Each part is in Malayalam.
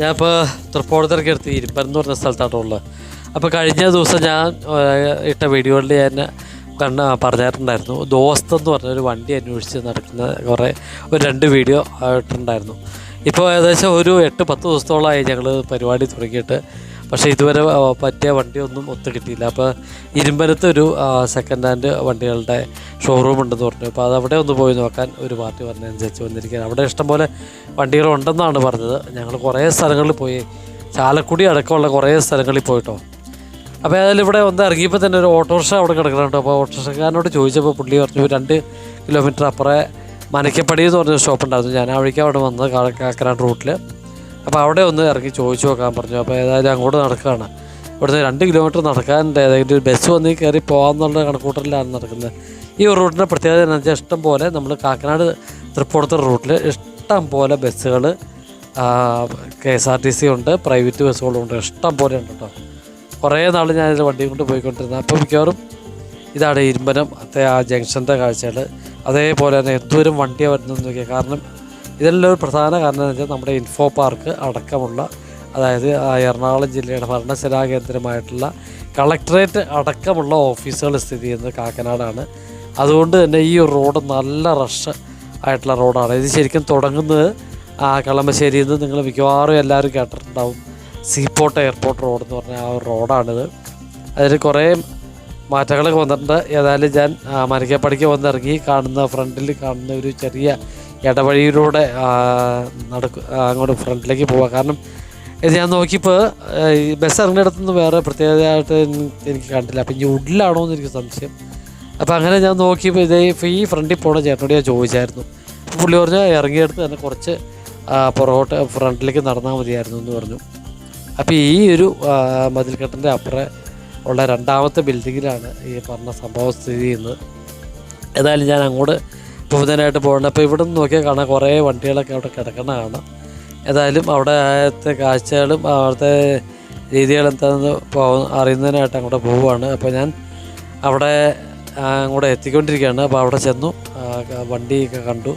ഞാനിപ്പോൾ തൃപ്പൂണിത്തറയ്ക്ക് അടുത്ത് ഇരുപ്പൻ എന്ന് പറഞ്ഞ സ്ഥലത്താണ് ഉള്ളത്. അപ്പോൾ കഴിഞ്ഞ ദിവസം ഞാൻ ഇട്ട വീഡിയോയിൽ ഞാൻ കണ്ണ് പറഞ്ഞിട്ടുണ്ടായിരുന്നു. ദോസ്ത് എന്ന് പറഞ്ഞൊരു വണ്ടി അന്വേഷിച്ച് നടക്കുന്ന കുറേ ഒരു രണ്ട് വീഡിയോ ഇട്ടിട്ടുണ്ടായിരുന്നു ഇപ്പോൾ ഏകദേശം ഒരു എട്ട് പത്ത് ദിവസത്തോളമായി ഞങ്ങൾ പരിപാടി തുടങ്ങിയിട്ട് പക്ഷേ ഇതുവരെ പറ്റിയ വണ്ടിയൊന്നും ഒത്തു കിട്ടിയില്ല. അപ്പോൾ ഇരുമ്പനത്ത് ഒരു സെക്കൻഡ് ഹാൻഡ് വണ്ടികളുടെ ഷോറൂം ഉണ്ടെന്ന് പറഞ്ഞു. അപ്പോൾ അത് അവിടെ ഒന്ന് പോയി നോക്കാൻ ഒരു പാർട്ടി പറഞ്ഞതനുസരിച്ച് വന്നിരിക്കുകയാണ്. അവിടെ ഇഷ്ടംപോലെ വണ്ടികളുണ്ടെന്നാണ് പറഞ്ഞത്. ഞങ്ങൾ കുറേ സ്ഥലങ്ങളിൽ പോയി. ചാലക്കുടി അടക്കമുള്ള കുറേ സ്ഥലങ്ങളിൽ പോയിട്ടോ. അപ്പോൾ ഏതായാലും ഇവിടെ ഒന്ന് ഇറങ്ങിയപ്പോൾ തന്നെ ഒരു ഓട്ടോറിക്ഷ അവിടെ കിടക്കുന്നുണ്ട്. അപ്പോൾ ഓട്ടോറിക്ഷക്കാരനോട് ചോദിച്ചപ്പോൾ പുള്ളി പറഞ്ഞു രണ്ട് കിലോമീറ്റർ അപ്പുറേ മനക്കപ്പടി എന്ന് പറഞ്ഞ ഷോപ്പ് ഉണ്ടായിരുന്നു. ഞാൻ ആ വഴിക്ക് അവിടെ വന്നത് കാക്കനാട് റൂട്ടിൽ അപ്പോൾ അവിടെ ഒന്ന് ഇറങ്ങി ചോദിച്ചു നോക്കാൻ പറഞ്ഞു. അപ്പോൾ ഏതായാലും അങ്ങോട്ട് നടക്കുകയാണ്. ഇവിടുന്ന് രണ്ട് കിലോമീറ്റർ നടക്കാനുണ്ട് ഏതെങ്കിലും ബസ് വന്ന് കയറി പോകാമെന്നുള്ള കണക്കൂട്ടലിലാണ് നടക്കുന്നത്. ഈ റൂട്ടിന്റെ പ്രത്യേകത എന്ന് വെച്ചാൽ ഇഷ്ടം പോലെ നമ്മൾ കാക്കനാട് തൃപ്പൂണിത്തുറ റൂട്ടിൽ ഇഷ്ടം പോലെ ബസ്സുകൾ K S R T C ഉണ്ട് പ്രൈവറ്റ് ബസ്സുകളുണ്ട് ഇഷ്ടം പോലെ ഉണ്ട് കേട്ടോ കുറേ നാൾ ഞാൻ ഇതിൽ വണ്ടി കൊണ്ട് പോയിക്കൊണ്ടിരുന്നത്. അപ്പോൾ മിക്കവാറും ഇതാണ് ഇരുമ്പനം അത്തേ ആ ജംഗ്ഷന്റെ കാഴ്ചകൾ അതേപോലെ തന്നെ എന്തോരം വണ്ടിയാണ് വരുന്നത് നോക്കിയാൽ കാരണം ഇതെല്ലാം ഒരു പ്രധാന കാരണം എന്ന് വെച്ചാൽ നമ്മുടെ ഇൻഫോ പാർക്ക് അടക്കമുള്ള അതായത് എറണാകുളം ജില്ലയുടെ ഭരണശിലാ കേന്ദ്രമായിട്ടുള്ള കളക്ടറേറ്റ് അടക്കമുള്ള ഓഫീസുകൾ സ്ഥിതി ചെയ്യുന്നത് കാക്കനാടാണ്. അതുകൊണ്ട് തന്നെ ഈ റോഡ് നല്ല റഷ് ആയിട്ടുള്ള റോഡാണ് ഇത് ശരിക്കും തുടങ്ങുന്നത് കളമശ്ശേരിയിൽ നിന്ന് നിങ്ങൾ മിക്കവാറും എല്ലാവരും കേട്ടിട്ടുണ്ടാവും. സീപോർട്ട് എയർപോർട്ട് റോഡ് എന്ന് പറഞ്ഞ ആ ഒരു റോഡാണിത് അതിൽ കുറേ മാറ്റങ്ങളൊക്കെ വന്നിട്ടുണ്ട്. ഏതായാലും ഞാൻ മരക്കപ്പടിക്ക് വന്നിറങ്ങി കാണുന്ന ഫ്രണ്ടിൽ കാണുന്ന ഒരു ചെറിയ ഇടവഴിയിലൂടെ നടക്കുക നടക്കു അങ്ങോട്ട് ഫ്രണ്ടിലേക്ക് പോവാം. കാരണം ഇത് ഞാൻ നോക്കിയപ്പോൾ ബസ് ഇറങ്ങിയിടത്തുനിന്ന് വേറെ പ്രത്യേകതയായിട്ട് എനിക്ക് കണ്ടില്ല. അപ്പം ഇനി ഉള്ളിലാണോ എന്ന് എനിക്ക് സംശയം. അപ്പോൾ അങ്ങനെ ഞാൻ നോക്കിയപ്പോൾ ഇതേ ഈ ഫ്രണ്ടിൽ പോണ ചേട്ടനോട് ഞാൻ ചോദിച്ചായിരുന്നു. പുള്ളി പറഞ്ഞു ഇറങ്ങിയെടുത്ത് തന്നെ കുറച്ച് പുറകോട്ട് ഫ്രണ്ടിലേക്ക് നടന്നാൽ മതിയായിരുന്നു എന്ന് പറഞ്ഞു. അപ്പോൾ ഈ ഒരു മതിൽക്കെട്ടിന്റെ അപ്പുറം ഉള്ള രണ്ടാമത്തെ ബിൽഡിങ്ങിലാണ് ഈ പറഞ്ഞ സംഭവം സ്ഥിതി ചെയ്യുന്നത്. ഏതായാലും ഞാൻ അങ്ങോട്ട് പോകുന്നതിനായിട്ട് പോകണം അപ്പോൾ ഇവിടെ നിന്ന് നോക്കിയാൽ കാണാം കുറേ വണ്ടികളൊക്കെ അവിടെ കിടക്കണ കാണാം ഏതായാലും ആയത്തെ കാഴ്ചകളും അവിടുത്തെ രീതികൾ എന്താണെന്ന് പോ അറിയുന്നതിനായിട്ട് അങ്ങോട്ട് പോവുകയാണ് അപ്പോൾ ഞാൻ അവിടെ അങ്ങോട്ട് എത്തിക്കൊണ്ടിരിക്കുകയാണ്. അപ്പോൾ അവിടെ ചെന്നു. വണ്ടിയൊക്കെ കണ്ടു.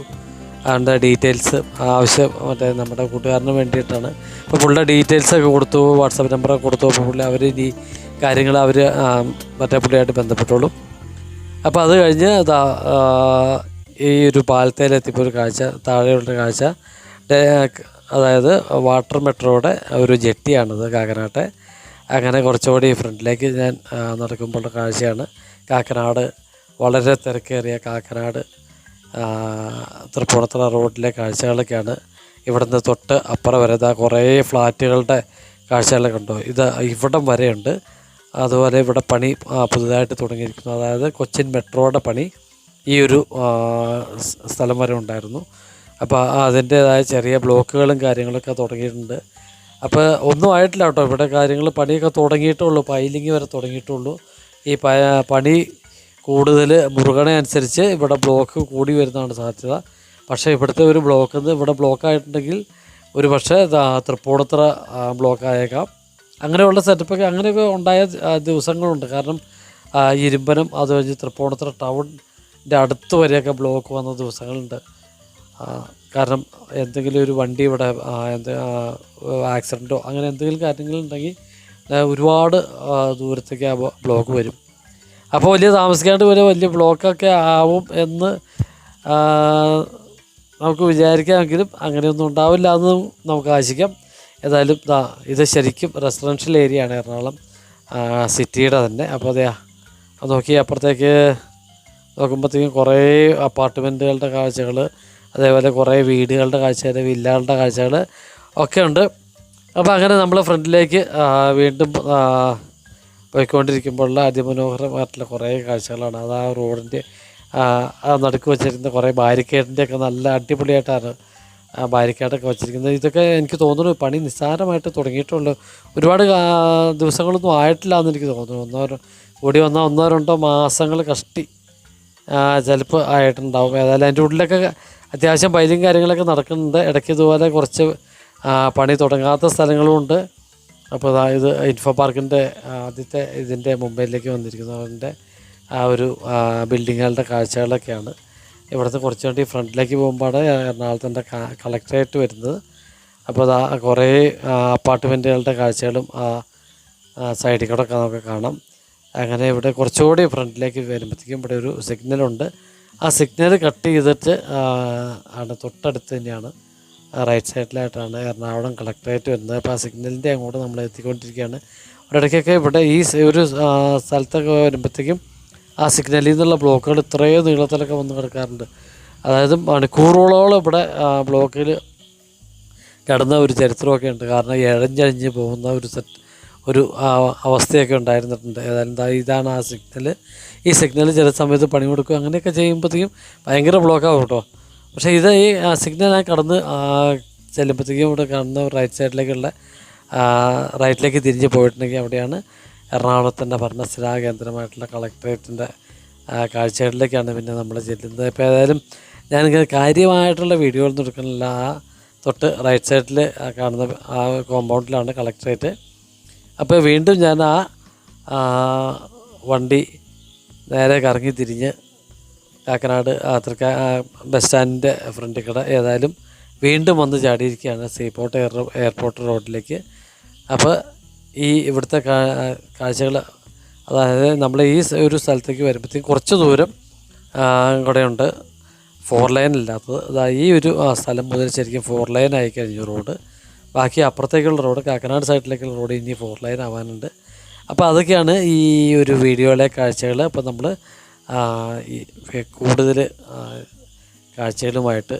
അതിന്റെ ഡീറ്റെയിൽസ് ആവശ്യം മറ്റേ നമ്മുടെ കൂട്ടുകാരന് വേണ്ടിയിട്ടാണ്. അപ്പോൾ പുള്ളിയുടെ ഡീറ്റെയിൽസൊക്കെ കൊടുത്തു വാട്സപ്പ് നമ്പറൊക്കെ കൊടുത്തു. അപ്പോൾ പുള്ളി അവർ ഈ കാര്യങ്ങൾ അവർ മറ്റേ പുള്ളിയായിട്ട് ബന്ധപ്പെട്ടോളും അപ്പോൾ അത് കഴിഞ്ഞ് ഈ ഒരു പാലത്തേലെത്തിയപ്പോൾ ഒരു കാഴ്ച താഴെയുള്ള കാഴ്ച. അതായത് വാട്ടർ മെട്രോയുടെ ഒരു ജെട്ടിയാണത് കാക്കനാട്ടെ. അങ്ങനെ കുറച്ചുകൂടി ഫ്രണ്ടിലേക്ക് ഞാൻ നടക്കുമ്പോഴുള്ള കാഴ്ചയാണ്. കാക്കനാട് വളരെ തിരക്കേറിയ കാക്കനാട് തൃപ്പൂണിത്തുറ റോഡിലെ കാഴ്ചകളൊക്കെയാണ്. ഇവിടുന്ന് തൊട്ട് അപ്പുറം വരെ ഇതാ കുറേ ഫ്ലാറ്റുകളുടെ കാഴ്ചകളൊക്കെ ഉണ്ടോ ഇത് ഇവിടം വരെയുണ്ട്. അതുപോലെ ഇവിടെ പണി പുതുതായിട്ട് തുടങ്ങിയിരിക്കുന്നു. അതായത് കൊച്ചിൻ മെട്രോയുടെ പണി. ഈ ഒരു സ്ഥലം വരെ ഉണ്ടായിരുന്നു. അപ്പോൾ അതിന്റേതായ ചെറിയ ബ്ലോക്കുകളും കാര്യങ്ങളൊക്കെ തുടങ്ങിയിട്ടുണ്ട്. അപ്പോൾ ഒന്നും ആയിട്ടില്ല കേട്ടോ. ഇവിടെ കാര്യങ്ങൾ പണിയൊക്കെ തുടങ്ങിയിട്ടുള്ളൂ പൈലിങ് വരെ തുടങ്ങിയിട്ടുള്ളൂ ഈ പണി കൂടുതൽ മുറുകണ അനുസരിച്ച് ഇവിടെ ബ്ലോക്ക് കൂടി വരുന്നതാണ് സാധ്യത. പക്ഷേ ഇവിടുത്തെ ഒരു ബ്ലോക്ക് ഇവിടെ ബ്ലോക്ക് ആയിട്ടുണ്ടെങ്കിൽ ഒരു പക്ഷേ തൃപ്പൂണിത്തറ ബ്ലോക്ക് ആയേക്കാം. അങ്ങനെയുള്ള സെറ്റപ്പൊക്കെ അങ്ങനെയൊക്കെ ഉണ്ടായ ദിവസങ്ങളുണ്ട്. കാരണം ഇരുമ്പനം അത് കഴിഞ്ഞ് തൃപ്പൂണിത്തുറ ടൗണിന്റെ അടുത്ത് വരെയൊക്കെ ബ്ലോക്ക് വന്ന ദിവസങ്ങളുണ്ട്. കാരണം എന്തെങ്കിലും ഒരു വണ്ടി ഇവിടെ എന്ത് ആക്സിഡന്റോ അങ്ങനെ എന്തെങ്കിലും കാര്യങ്ങളുണ്ടെങ്കിൽ ഒരുപാട് ദൂരത്തേക്ക് ആ ബ്ലോക്ക് വരും. അപ്പോൾ വലിയ താമസിക്കാണ്ട് വരെ വലിയ ബ്ലോക്കൊക്കെ ആവും എന്ന് നമുക്ക് വിചാരിക്കാമെങ്കിലും അങ്ങനെയൊന്നും ഉണ്ടാവില്ല എന്ന് നമുക്ക് ആശിക്കാം. ഏതായാലും ഇത് ശരിക്കും റെസിഡൻഷ്യൽ ഏരിയ ആണ് എറണാകുളം സിറ്റിയുടെ തന്നെ. അപ്പോൾ അതെയാ അത് നോക്കി അപ്പുറത്തേക്ക് നോക്കുമ്പോഴത്തേക്കും കുറേ അപ്പാർട്ട്മെന്റുകളുടെ കാഴ്ചകൾ അതേപോലെ കുറേ വീടുകളുടെ കാഴ്ചകൾ വില്ലകളുടെ കാഴ്ചകൾ ഒക്കെ ഉണ്ട് അപ്പോൾ അങ്ങനെ നമ്മൾ ഫ്രണ്ടിലേക്ക് വീണ്ടും പോയിക്കൊണ്ടിരിക്കുമ്പോഴുള്ള അതിമനോഹരമായിട്ടുള്ള കുറേ കാഴ്ചകളാണ്. അത് ആ റോഡിന്റെ നടുക്ക് വെച്ചിരിക്കുന്ന കുറേ ബാരിക്കേഡിന്റെ ഒക്കെ നല്ല അടിപൊളിയായിട്ടാണ് ആ ബാരിക്കേഡൊക്കെ വെച്ചിരിക്കുന്നത്. ഇതൊക്കെ എനിക്ക് തോന്നുന്നു പണി നിസ്സാരമായിട്ട് തുടങ്ങിയിട്ടുള്ളൂ. ഒരുപാട് ദിവസങ്ങളൊന്നും ആയിട്ടില്ല എന്ന് എനിക്ക് തോന്നുന്നു. ഒന്നോ കൂടി വന്നാൽ ഒന്നോ രണ്ടോ മാസങ്ങൾ കഷ്ടി ചിലപ്പോൾ ആയിട്ടുണ്ടാവും. ഏതായാലും അതിന്റെ ഉള്ളിലൊക്കെ അത്യാവശ്യം പൈലും കാര്യങ്ങളൊക്കെ നടക്കുന്നുണ്ട്. ഇടയ്ക്ക് ഇതുപോലെ കുറച്ച് പണി തുടങ്ങാത്ത സ്ഥലങ്ങളും ഉണ്ട്. അപ്പോൾ ഇത് ഇൻഫോ പാർക്കിന്റെ ആദ്യത്തെ ഇതിന്റെ മുംബൈയിലേക്ക് വന്നിരിക്കുന്നവരുടെ ആ ഒരു ബിൽഡിങ്ങുകളുടെ കാഴ്ചകളൊക്കെയാണ്. ഇവിടുത്തെ കുറച്ച് വേണ്ടി ഫ്രണ്ടിലേക്ക് പോകുമ്പോഴാണ് എറണാകുളത്തിന്റെ കളക്ടറേറ്റ് വരുന്നത്. അപ്പോൾ അതാ കുറേ അപ്പാർട്ട്മെന്റുകളുടെ കാഴ്ചകളും ആ സൈഡിൽ കൂടെ ഒക്കെ നമുക്ക് കാണാം. അങ്ങനെ ഇവിടെ കുറച്ചുകൂടി ഫ്രണ്ടിലേക്ക് വരുമ്പോഴത്തേക്കും ഇവിടെ ഒരു സിഗ്നലുണ്ട് ആ സിഗ്നൽ കട്ട് ചെയ്തിട്ട് ആണ് തൊട്ടടുത്ത് തന്നെയാണ്. റൈറ്റ് സൈഡിലായിട്ടാണ് എറണാകുളം കളക്ടറേറ്റ് വരുന്നത്. അപ്പോൾ ആ സിഗ്നലിന്റെ അങ്ങോട്ട് നമ്മൾ എത്തിക്കൊണ്ടിരിക്കുകയാണ്. ഇടയ്ക്കൊക്കെ ഇവിടെ ഈ ഒരു സ്ഥലത്തൊക്കെ വരുമ്പോഴത്തേക്കും ആ സിഗ്നലിൽ നിന്നുള്ള ബ്ലോക്കുകൾ ഇത്രയോ നീളത്തിലൊക്കെ വന്ന് കിടക്കാറുണ്ട്. അതായത് മണിക്കൂറുകളോളം ഇവിടെ ബ്ലോക്കിൽ കിടന്ന ഒരു ചരിത്രമൊക്കെ ഉണ്ട്. കാരണം ഇഴഞ്ഞഴിഞ്ഞ് പോകുന്ന ഒരു സെറ്റ് ഒരു അവസ്ഥയൊക്കെ ഉണ്ടായിരുന്നിട്ടുണ്ട്. ഏതായാലും ഇതാണ് ആ സിഗ്നൽ ഈ സിഗ്നൽ ചില സമയത്ത് പണി കൊടുക്കുക അങ്ങനെയൊക്കെ ചെയ്യുമ്പോഴത്തേക്കും ഭയങ്കര ബ്ലോക്കാവും കേട്ടോ. പക്ഷേ ഇത് ഈ സിഗ്നൽ ഞാൻ കടന്ന് ചെല്ലുമ്പോഴത്തേക്കും ഇവിടെ കാണുന്ന റൈറ്റ് സൈഡിലേക്കുള്ള റൈറ്റിലേക്ക് തിരിഞ്ഞ് പോയിട്ടുണ്ടെങ്കിൽ അവിടെയാണ് എറണാകുളത്തിന്റെ ഭരണസ്ഥിരാ കേന്ദ്രമായിട്ടുള്ള കളക്ടറേറ്റിന്റെ കാഴ്ചകളിലേക്കാണ് പിന്നെ നമ്മൾ ചെല്ലുന്നത്. ഇപ്പോൾ ഏതായാലും ഞാനിങ്ങനെ കാര്യമായിട്ടുള്ള വീഡിയോകളൊന്നും എടുക്കുന്നില്ല. ആ തൊട്ട് റൈറ്റ് സൈഡിൽ കാണുന്ന ആ കോമ്പൗണ്ടിലാണ് കളക്ടറേറ്റ്. അപ്പോൾ വീണ്ടും ഞാൻ ആ വണ്ടി നേരെ കറങ്ങി തിരിഞ്ഞ് കാക്കനാട് അത്രക്ക ബസ് സ്റ്റാൻഡിന്റെ ഫ്രണ്ടിൽ കിട ഏതായാലും വീണ്ടും വന്ന് ചാടിയിരിക്കുകയാണ്. സീപോർട്ട് എയർ എയർപോർട്ട് റോഡിലേക്ക് അപ്പോൾ ഈ ഇവിടുത്തെ കാഴ്ചകൾ അതായത് നമ്മൾ ഈ ഒരു സ്ഥലത്തേക്ക് വരുമ്പോഴത്തേക്കും കുറച്ച് ദൂരം കൂടെയുണ്ട് ഫോർ ലൈൻ ഇല്ലാത്തത്. അതായത് ഈ ഒരു സ്ഥലം മുതൽ ശരിക്കും ഫോർ ലൈൻ ആയി കഴിഞ്ഞു റോഡ് ബാക്കി അപ്പുറത്തേക്കുള്ള റോഡ് കാക്കനാട് സൈഡിലേക്കുള്ള റോഡ് ഇനി ഫോർ ലൈൻ ആവാനുണ്ട്. അപ്പോൾ അതൊക്കെയാണ് ഈ ഒരു വീഡിയോയിലെ കാഴ്ചകൾ അപ്പോൾ നമ്മൾ ഈ കൂടുതൽ കാഴ്ചകളുമായിട്ട്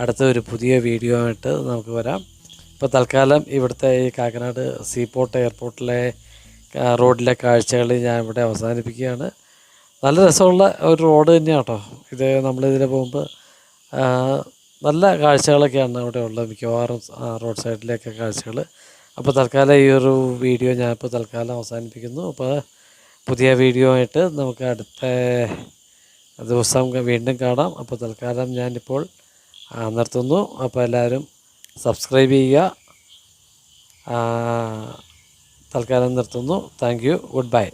അടുത്ത ഒരു പുതിയ വീഡിയോ ആയിട്ട് നമുക്ക് വരാം. ഇപ്പോൾ തൽക്കാലം ഇവിടുത്തെ ഈ കാക്കനാട് സീപോർട്ട് എയർപോർട്ടിലെ റോഡിലെ കാഴ്ചകൾ ഞാൻ ഇവിടെ അവസാനിപ്പിക്കുകയാണ്. നല്ല രസമുള്ള ഒരു റോഡ് തന്നെയാണ് കേട്ടോ ഇത് നമ്മളിതിൽ പോകുമ്പോൾ നല്ല കാഴ്ചകളൊക്കെയാണ് അവിടെ ഉള്ളത് മിക്കവാറും റോഡ് സൈഡിലേക്ക് കാഴ്ചകൾ. അപ്പോൾ തൽക്കാലം ഈ ഒരു വീഡിയോ ഞാനിപ്പോൾ തൽക്കാലം അവസാനിപ്പിക്കുന്നു. അപ്പോൾ പുതിയ വീഡിയോ ആയിട്ട് നമുക്ക് അടുത്ത ദിവസം വീണ്ടും കാണാം. അപ്പോൾ തൽക്കാലം ഞാനിപ്പോൾ നിർത്തുന്നു. അപ്പോൾ എല്ലാവരും സബ്സ്ക്രൈബ് ചെയ്യുക. തൽക്കാലം നിർത്തുന്നു. Thank you. Good bye.